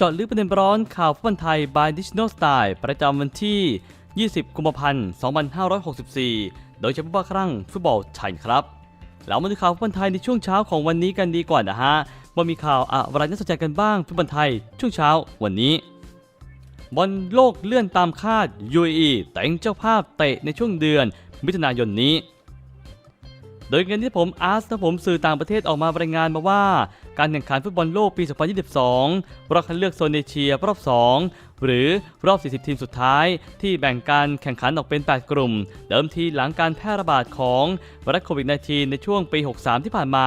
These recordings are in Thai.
จาะลึกประเด็นร้อนข่าวฟุตบอลไทย by Digital Style ประจำวันที่ 20 กุมภาพันธ์ 2564 โดยเฉพาะครั้งฟุตบอลไทยครับ เรามาดูข่าวฟุตบอลไทยในช่วงเช้าของวันนี้กันดีกว่านะฮะว่ามีข่าวอะไรน่าสนใจกันบ้างฟุตบอลไทยช่วงเช้าวันนี้บอลโลกเลื่อนตามคาด UAE แต่งเจ้าภาพเตะในช่วงเดือนมิถุนายนนี้ โดยเงินที่ผมอาร์สนะผมสื่อต่างประเทศออกมารายงานมาว่า การแข่งขันฟุตบอลโลกปี 2022รอบคัดเลือกโซนเอเชียรอบ 2 หรือรอบ 40 ทีมสุดท้ายที่แบ่งการแข่งขันออกเป็น 8 กลุ่ม เดิมทีหลังการแพร่ระบาดของไวรัสโควิด -19 ในช่วงปี 63 ที่ผ่านมา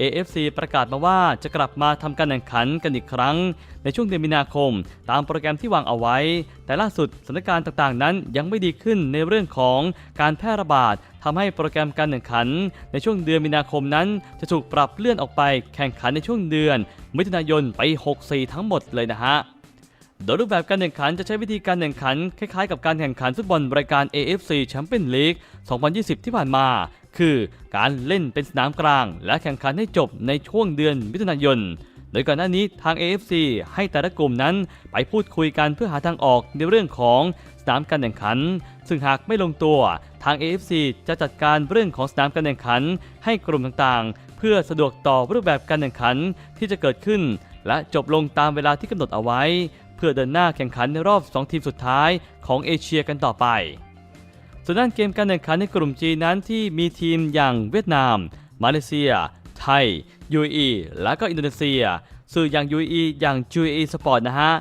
AFC ประกาศมาว่าจะกลับมาทำการแข่งขันกันอีกครั้ง ในช่วงเดือนมีนาคม ตามโปรแกรมที่วางเอาไว้ แต่ล่าสุดสถานการณ์ต่างๆ นั้นยังไม่ดีขึ้นในเรื่องของการแพร่ระบาดทำให้โปรแกรมการแข่งขัน ในช่วงเดือนมีนาคมนั้น จะถูกปรับเลื่อนออกไปแข่งขันในช่วงเดือนมิถุนายนไป 64 ทั้งหมดเลยนะฮะ โดยรูปแบบการแข่งขันจะใช้วิธีการแข่งขัน คล้ายๆกับการแข่งขันฟุตบอลรายการ AFC Champions League 2020 ที่ผ่านมา คือการเล่นเป็นสนามกลาง และแข่งขันให้จบในช่วงเดือนมิถุนายน โดยก่อนหน้านี้ทาง AFC ให้แต่ละกลุ่มนั้นไปพูดคุยกันเพื่อหาทางออกในเรื่องของสนามการแข่งขัน ซึ่งหากไม่ลงตัวทาง AFC จะจัดการเรื่องของสนามการแข่งขัน ให้กลุ่มต่างๆ เพื่อสะดวกต่อรูปแบบการแข่งขันที่จะเกิดขึ้น และจบลงตามเวลาที่กำหนดเอาไว้ เพื่อเดินหน้าแข่งขันในรอบ 2 ทีมสุดท้ายของเอเชียกันต่อไป ส่วนด้านเกมการแข่งขันในกลุ่มจีนนั้นที่มีทีมอย่างเวียดนาม มาเลเซีย ไทย UAE และก็อินโดนีเซีย สื่ออย่าง UAE ออย่าง UAE Sport นะฮะ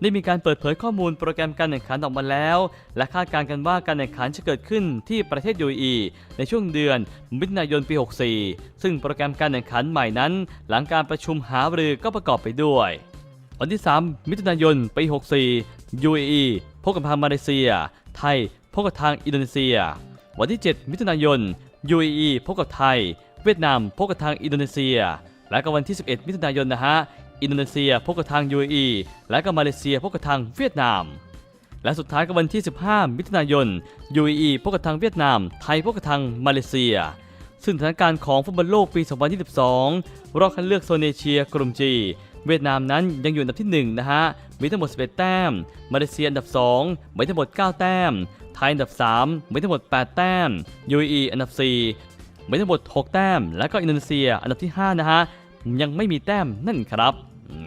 ได้มีการเปิดเผยข้อมูลโปรแกรมการแข่งขันออกมาแล้ว และคาดการณ์กันว่าการแข่งขันจะเกิดขึ้นที่ประเทศ UAE ในช่วงเดือนมิถุนายนปี 64 ซึ่งโปรแกรมการแข่งขันใหม่นั้น หลังการประชุมหารือก็ประกอบไปด้วย วันที่ 3 มิถุนายนปี64 UAE พบกับทางมาเลเซีย ไทยพบกับทางอินโดนีเซีย วันที่ 7 มิถุนายน UAE พบกับไทย เวียดนามพบกับทางอินโดนีเซีย และก็วันที่ 11 มิถุนายนนะฮะอินโดนีเซียพบกับทาง UAE และก็มาเลเซียพบกับทางเวียดนาม และสุดท้ายก็วันที่ 15 มิถุนายน UAE พบกับทางเวียดนาม ไทยพบกับทางมาเลเซีย ซึ่งสถานการณ์ของฟุตบอลโลกปี 2022 รอบคัดเลือกโซนเอเชียกลุ่มจี เวียดนามนั้นยังอยู่อันดับที่1นะฮะ มีทั้งหมด 11 แต้ม มาเลเซียอันดับ 2 มีทั้งหมด 9 แต้ม ไทยอันดับ 3 มีทั้งหมด 8 แต้ม UAE อันดับ 4 มีทั้งหมด 6 แต้ม และก็อินโดนีเซียอันดับที่ 5 นะฮะ ยังไม่มีแต้มนั่นครับ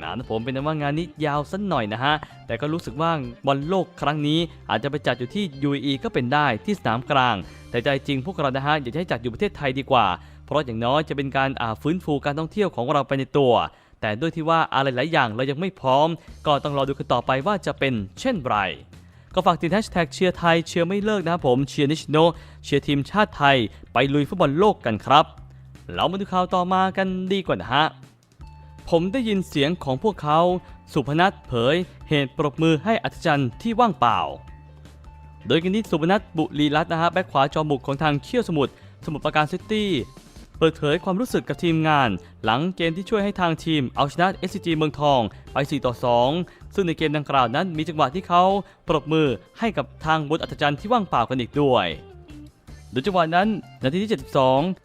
นะผมเป็นว่างานนี้ยาวสักหน่อยนะฮะ แต่ก็รู้สึกว่าบอลโลกครั้งนี้อาจจะไปจัดอยู่ที่ UAE ก็เป็นได้ที่สนามกลาง แต่ใจจริงพวกเรานะฮะอยากให้จัดอยู่ประเทศไทยดีกว่า เพราะอย่างน้อยจะเป็นการาฟื้นฟูการท่องเที่ยวของเราไปในตัว แต่ด้วยที่ว่าอะไรหลายอย่างเรายังไม่พร้อม ก็ต้องรอดูกันต่อไปว่าจะเป็นเช่นไรก็ฝากติดแฮชแท็กเชียร์ไทยเชียร์ไม่เลิกนะผมเชียร์นิชโนเชียร์ทีมชาติไทย ไปลุยฟุตบอลโลกกันครับ เรามาดูข่าวต่อมากันดีกว่านะฮะ ผมได้ยินเสียงของพวกเขา สุพนัทเผย เหตุปรบมือให้อัศจรรย์ที่ว่างเปล่า โดยกันนี้สุพนัทบุรีรัตน์นะฮะแบ็คขวาจอมุกของทางเขี้ยวสมุทรสมุทรปราการซิตี้ ปิดเผยความรู้สึกกับทีมงาน หลังเกมที่ช่วยให้ทางทีมเอาชนะ SCG เมืองทองไป 4 ต่อ 2 ซึ่งในเกมดังกล่าวนั้นมีจังหวะที่เขาปรบมือให้กับทางบนอัศจรรย์ที่ว่างเปล่ากันอีกด้วยโดยจังหวะนั้น นาทีที่ 72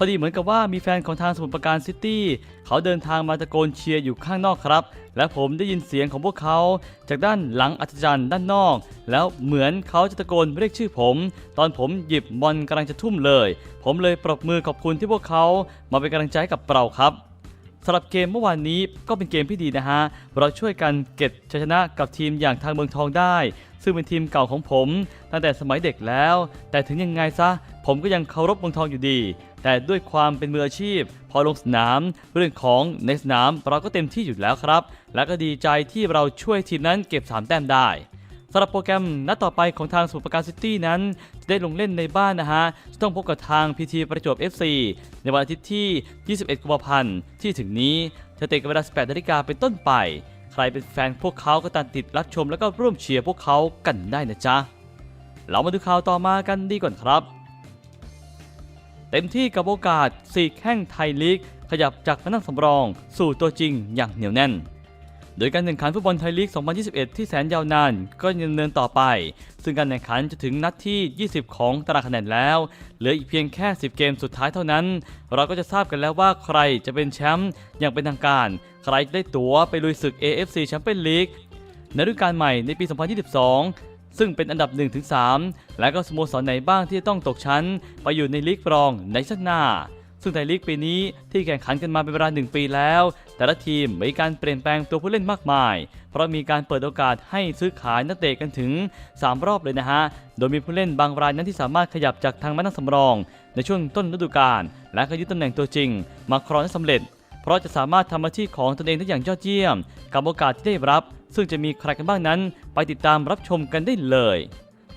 อดีเหมือนกับว่ามีแฟนของทางสมุทรปราการซิตี้เขาเดินทางมาตะโกนเชียร์อยู่ข้างนอกครับ และผมได้ยินเสียงของพวกเขาจากด้านหลังอัศจรรย์ด้านนอก แล้วเหมือนเขาจะตะโกนเรียกชื่อผม ตอนผมหยิบบอลกำลังจะทุ่มเลย ผมเลยปรบมือขอบคุณที่พวกเขามาเป็นกำลังใจกับเราครับสำหรับเกมเมื่อวานนี้ก็เป็นเกมที่ดีนะฮะ เราช่วยกันเก็บชัยชนะกับทีมอย่างทางเมืองทองได้ ซึ่งเป็นทีมเก่าของผม ตั้งแต่สมัยเด็กแล้ว แต่ถึงยังไงซะ ผมก็ยังเคารพเมืองทองอยู่ดี แต่ด้วยความเป็นมืออาชีพ พอลงสนามเรื่องของในสนามเราก็เต็มที่อยู่แล้วครับ และก็ดีใจที่เราช่วยทีมนั้นเก็บ 3 แต้มได้สำหรับโปรแกรมนัดต่อไปของทางสมุทรปราการซิตี้นั้น จะได้ลงเล่นในบ้านนะฮะ จะต้องพบกับทางพีทีประจวบ FC ในวันอาทิตย์ที่ 21 กุมภาพันธ์ที่ถึงนี้จะเตะกันเวลา 18นาฬิกาเป็นต้นไป ใครเป็นแฟนพวกเขาก็ตามติดรับชมแล้วก็ร่วมเชียร์พวกเขากันได้นะจ๊ะ เรามาดูข่าวต่อมากันดีก่อนครับ เต็มที่กับโอกาสสี่แข้งไทยลีก ขยับจากพนั่งสำรอง สู่ตัวจริงอย่างเหนียวแน่น โดยการแข่งขันฟุตบอลไทยลีก 2021 ที่แสนยาวนานก็ยังดำเนินต่อไป ซึ่งการแข่งขันจะถึงนัดที่ 20 ของตารางคะแนนแล้ว เหลืออีกเพียงแค่ 10 เกมสุดท้ายเท่านั้น เราก็จะทราบกันแล้วว่าใครจะเป็นแชมป์อย่างเป็นทางการ ใครจะได้ตั๋วไปลุยศึก AFC แชมเปี้ยนลีกในฤดูกาลใหม่ในปี 2022ซึ่งเป็นอันดับ 1-3 และก็สโมสรไหนบ้างที่จะต้องตกชั้น ไปอยู่ในลีกรองในชั้นหน้า ซึ่งไทยลีกปีนี้ที่แข่งขันกันมาเป็นเวลา1ปีแล้ว แต่ละทีมมีการเปลี่ยนแปลงตัวผู้เล่นมากมาย เพราะมีการเปิดโอกาสให้ซื้อขายนักเตะกันถึง 3 รอบเลยนะฮะ โดยมีผู้เล่นบางรายนั้นที่สามารถขยับจากทางมานั่งสำรอง ในช่วงต้นฤดูกาลและก็ยึดตำแหน่งตัวจริง มาครองได้สำเร็จ เพราะจะสามารถทำหน้าที่ของตนเองได้อย่างยอดเยี่ยม กับโอกาสที่ได้รับ ซึ่งจะมีใครกันบ้างนั้น ไปติดตามรับชมกันได้เลย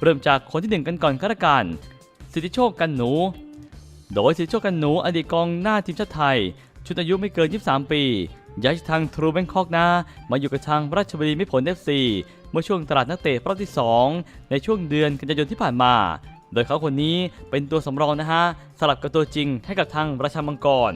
เริ่มจากคนที่หนึ่งกันก่อนก็แล้วกัน สิทธิโชคกันหนู โดยสิโชคกันหนูอดีตกองหน้าทีมชาติไทย ชุดอายุไม่เกิน 23 ปีย้ายจากทางทรูแบงคอกนา มาอยู่กับทางราชบุรีมิตรผล FC เมื่อช่วงตลาดนักเตะรอบที่ 2 ในช่วงเดือนกันยายนที่ผ่านมา โดยเขาคนนี้เป็นตัวสำรองนะฮะ สลับกับตัวจริงให้กับทางราชมังกร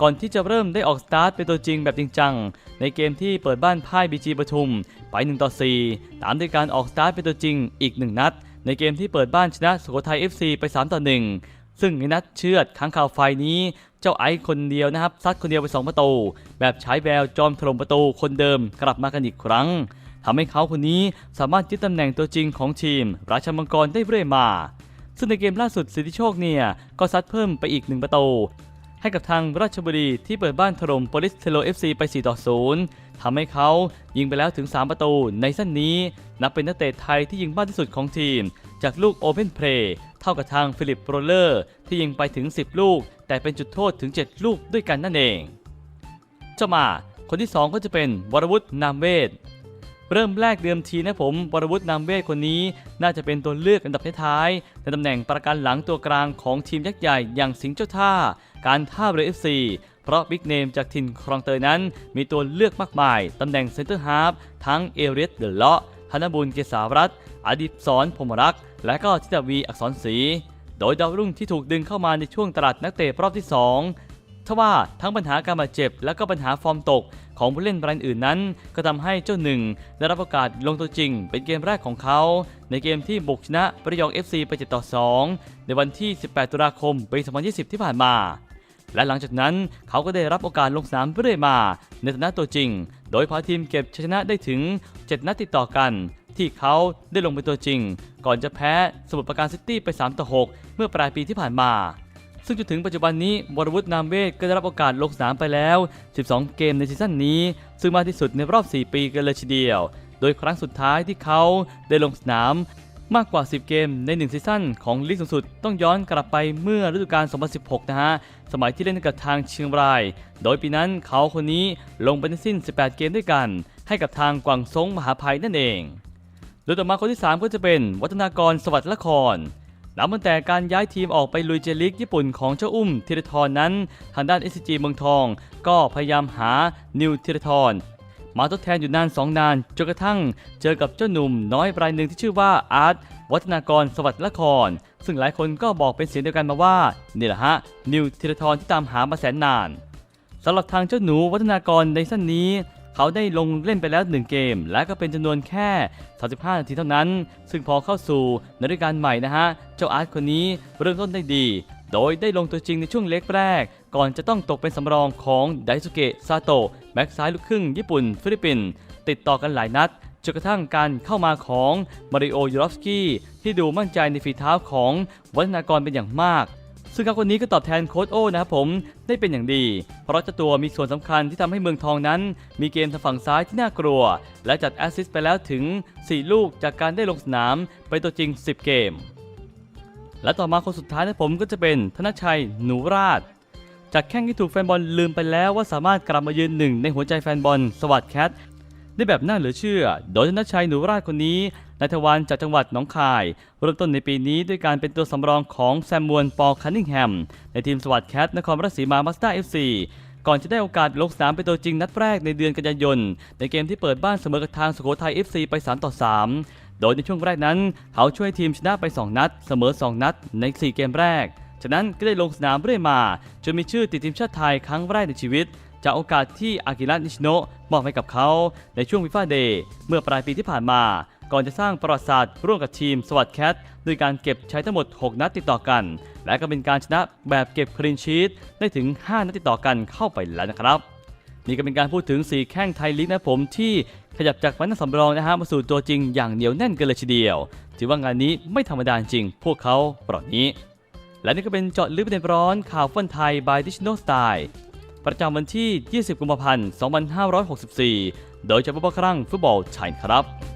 ก่อนที่จะเริ่มได้ออกสตาร์ทเป็นตัวจริงแบบจริงจัง ในเกมที่เปิดบ้านพ่ายบีจีปทุมไป1ต่อ4ตามด้วยการออกสตาร์ทเป็นตัวจริงอีก 1 นัด ในเกมที่เปิดบ้านชนะสุโขทัย FC ไป3ต่อ1 ซึ่งในนัดเชือดค้างข่าวไฟนี้ เจ้าไอซ์คนเดียวนะครับซัดคนเดียวไป 2 ประตู แบบใช้แววจอมถล่มประตูคนเดิมกลับมากันอีกครั้งทำให้เขาคนนี้สามารถยึดตำแหน่งตัวจริงของทีม ราชมังกรได้เรื่อยมา ซึ่งในเกมล่าสุดสิทธิโชคเนี่ยก็ซัดเพิ่มไปอีกหนึ่งประตูให้กับทางราชบุรีที่เปิดบ้านถล่มโปลิสเทโล FC ไป 4 ต่อ 0 ทำให้เขายิงไปแล้วถึง 3 ประตูในสั้นนี้ นับเป็นนักเตะไทยที่ยิงมากที่สุดของทีม จากลูกโอเพนเพลย์ เท่ากับทางฟิลิปโรเลอร์ ที่ยิงไปถึง 10 ลูก แต่เป็นจุดโทษถึง 7 ลูกด้วยกันนั่นเอง เจ้ามาคนที่ 2 ก็จะเป็นวรวุฒินามเวทเริ่มแรกเดิมทีนะผมวรวุฒินามเวทคนนี้น่าจะเป็นตัวเลือกอันดับท้ายในตำแหน่งประกันหลังตัวกลางของทีมยักษ์ใหญ่อย่างสิงห์เจ้าท่า การท่าเรือ FC เพราะบิ๊กเนมจากถิ่นครองเตยนั้น มีตัวเลือกมากมาย ตำแหน่งเซนเตอร์ฮาฟทั้งเอเรียสเดลเลาะธนบุญเกษารัตน์อดิศรพรมรักษ์ และก็ทิตวีอักษรศรีโดยดาวรุ่งที่ถูกดึงเข้ามาในช่วงตลาดนักเตะรอบที่สองทว่าทั้งปัญหาการบาดเจ็บ และก็ปัญหาฟอร์มตกของผู้เล่นรายอื่นนั้น ก็ทำให้เจ้าหนึ่งได้รับโอกาสลงตัวจริง เป็นเกมแรกของเขา ในเกมที่บุกชนะประยอง FC ไป7ต่อ 2 ในวันที่ 18 ตุลาคมปี 2020 ที่ผ่านมา และหลังจากนั้นเขาก็ได้รับโอกาสลงสนามเรื่อยมา ในฐานะตัวจริง โดยพาทีมเก็บชัยชนะได้ถึง 7 นัดติดต่อกัน ที่เขาได้ลงเป็นตัวจริง ก่อนจะแพ้สมุทรปราการซิตี้ไป 3 ต่อ 6 เมื่อปลายปีที่ผ่านมา ซึ่งจนถึงปัจจุบันนี้วรวุฒินามเวทก็ได้รับโอกาสลงสนามไปแล้ว 12 เกมในซีซั่นนี้ ซึ่งมากที่สุดในรอบ 4 ปีกันเลยทีเดียว โดยครั้งสุดท้ายที่เขาได้ลงสนามมากกว่า 10 เกมใน 1 ซีซั่นของลีกสูงสุด ต้องย้อนกลับไปเมื่อฤดูกาล 2016 นะฮะ สมัยที่เล่นกับทางเชียงราย โดยปีนั้นเขาคนนี้ลงไปทั้งสิ้น 18 เกมด้วยกัน ให้กับทางกวางซงมหาภัยนั่นเอง ดยต่อมาคนที่ 3 ก็จะเป็นวัฒนากรสวัสดิ์ละครนับตั้งแต่การย้ายทีมออกไปลุยเจลิกญี่ปุ่นของเจ้าอุ้มธีรทรนั้น ทางด้าน SCG เมืองทอง ก็พยายามหานิวธีรทรมาทดแทนอยู่นาน2นานจนกระทั่งเจอกับเจ้าหนุ่มน้อยรายหนึ่งที่ชื่อว่าอาร์ตวัฒนากรสวัสดิ์ละคร ซึ่งหลายคนก็บอกเป็นเสียงเดียวกันมาว่านี่แหละฮะนิวธีรทรที่ตามหามาแสนนานสำหรับทางเจ้าหนูวัฒนากรในสั้นนี้ เขาได้ลงเล่นไปแล้ว 1 เกม และก็เป็นจำนวนแค่ 35 นาทีเท่านั้น ซึ่งพอเข้าสู่นฤดูกาลใหม่นะฮะ เจ้าอาร์ตคนนี้เริ่มต้นได้ดี โดยได้ลงตัวจริงในช่วงเล็กแรก ก่อนจะต้องตกเป็นสำรองของไดซุเกะซาโตะแบ็กซ้ายลูกครึ่งญี่ปุ่น ฟิลิปปินส์ติดต่อกันหลายนัดจนกระทั่งการเข้ามาของมาริโอยูรอฟสกี้ที่ดูมั่นใจในฝีเท้าของวัฒนากรเป็นอย่างมาก ซึ่งเขาคนนี้ก็ตอบแทนโค้ชโอ้นะครับผมได้เป็นอย่างดี เพราะเจ้าตัวมีส่วนสำคัญที่ทำให้เมืองทองนั้น มีเกมทางฝั่งซ้ายที่น่ากลัว และจัดแอสซิสต์ไปแล้วถึง 4 ลูกจากการได้ลงสนามไปตัวจริง 10 เกม และต่อมาคนสุดท้ายนะผมก็จะเป็นธนชัยหนูราช จากแข้งที่ถูกแฟนบอลลืมไปแล้วว่าสามารถกลับมายืนหนึ่งในหัวใจแฟนบอลสวัสดแคท ได้แบบน่าเหลือเชื่อ โดยธนชัยหนูราชคนนี้นายทวารจากจังหวัดหนองคายเริ่มต้นในปีนี้ด้วยการเป็นตัวสำรองของแซมมวนปอคันนิงแฮม ในทีมสวัสดแคทนครราชสีมามาสเตอร์เอฟซีก่อนจะได้โอกาสลงสนามเป็นตัวจริงนัดแรกในเดือนกันยายน ในเกมที่เปิดบ้านเสมอกับทางสุโขทัย FC ไป 3 ต่อ 3 โดยในช่วงแรกนั้น เขาช่วยทีมชนะไป 2 นัด เสมอ 2 นัดใน 4 เกมแรกจากนั้นก็ได้ลงสนามเรื่อยมาจนมีชื่อติดทีมชาติไทยครั้งแรกในชีวิต จากโอกาสที่อากิระนิชโนะมอบให้กับเขาในช่วงฟิฟาเดย์เมื่อปลายปีที่ผ่านมา ก่อนจะสร้างประวัติศาสตร์ร่วมกับทีมสวัสดแคทด้วยการเก็บใช้ทั้งหมด 6 นัดติดต่อกัน และก็เป็นการชนะแบบเก็บคลีนชีตได้ถึง 5 นัดติดต่อกันเข้าไปแล้วนะครับ นี่ก็เป็นการพูดถึง 4 แข้งไทยลีกนะผมที่ขยับจากวันสำรองนะฮะมาสู่ตัวจริงอย่างเหนียวแน่นกันเลยทีเดียว ถือว่างานนี้ไม่ธรรมดาจริง พวกเขาปลอดนี้ และนี่ก็เป็นเจาะลึกประเด็นร้อนข่าวฟุตบอลไทย by Digital Style ประจำวันที่ 20 กุมภาพันธ์ 2564 โดยเฉพาะครั้งฟุตบอลชายครับ